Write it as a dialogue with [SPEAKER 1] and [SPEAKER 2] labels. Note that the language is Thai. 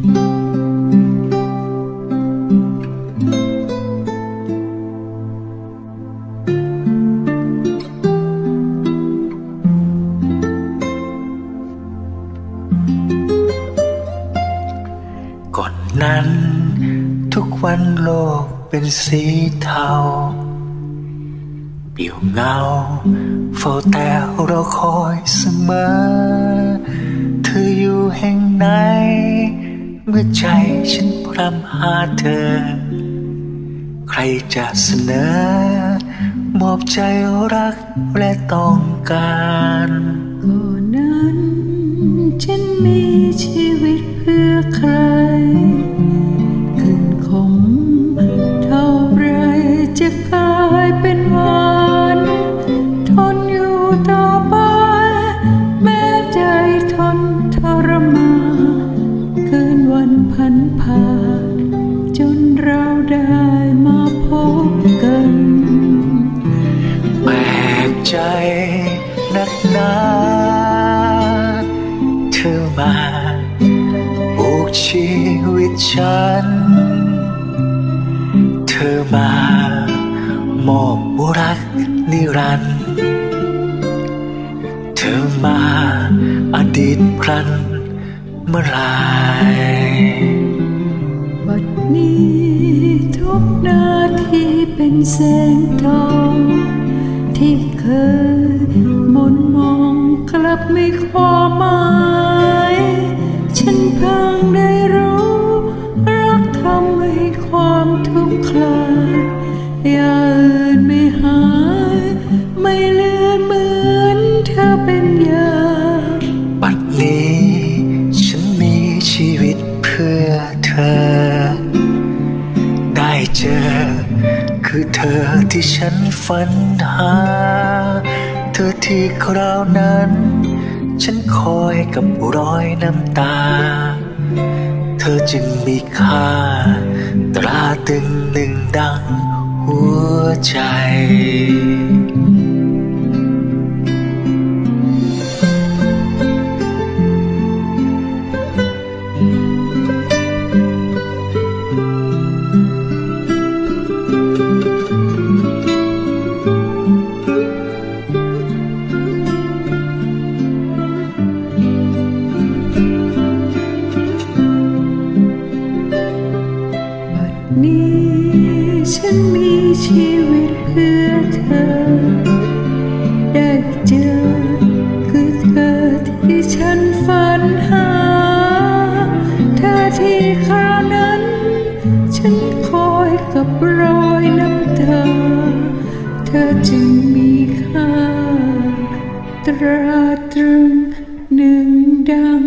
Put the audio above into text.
[SPEAKER 1] ก่อนนั้น ทุกวันโลกเป็นสีเทา เปี่ยวเงาเฝ้าแต่รอคอยเสมอ เธออยู่แห่งไหน เมื่อใจฉันพรำหาเธอ ใครจะเสนอ มอบใจรักและต้องการ
[SPEAKER 2] ก่อนนั้น ฉันมีชีวิตเพื่อใคร เธ
[SPEAKER 1] อมาผูกชีวิตฉัน เธอมามอบรักนิรันดร์เธอมาอดีตพลันเมื่อไร
[SPEAKER 2] บัดนี้ทุกนาทีเป็นแสงทอง เจ
[SPEAKER 1] อ คือเธอที่ฉันฝันหา เธอที่คราวนั้น ฉันคอยกับรอยน้ำตา เธอจึงมีค่า ตราตึงหนึ่งดังหัวใจ
[SPEAKER 2] ฉันมีชีวิตเพื่อเธอ ได้เจอคือเธอที่ฉันฝันหา เธอที่คราวนั้น ฉันคอยกับรอยน้ำตา เธอจึงมีค่า ตราตรึงหนึ่งดัง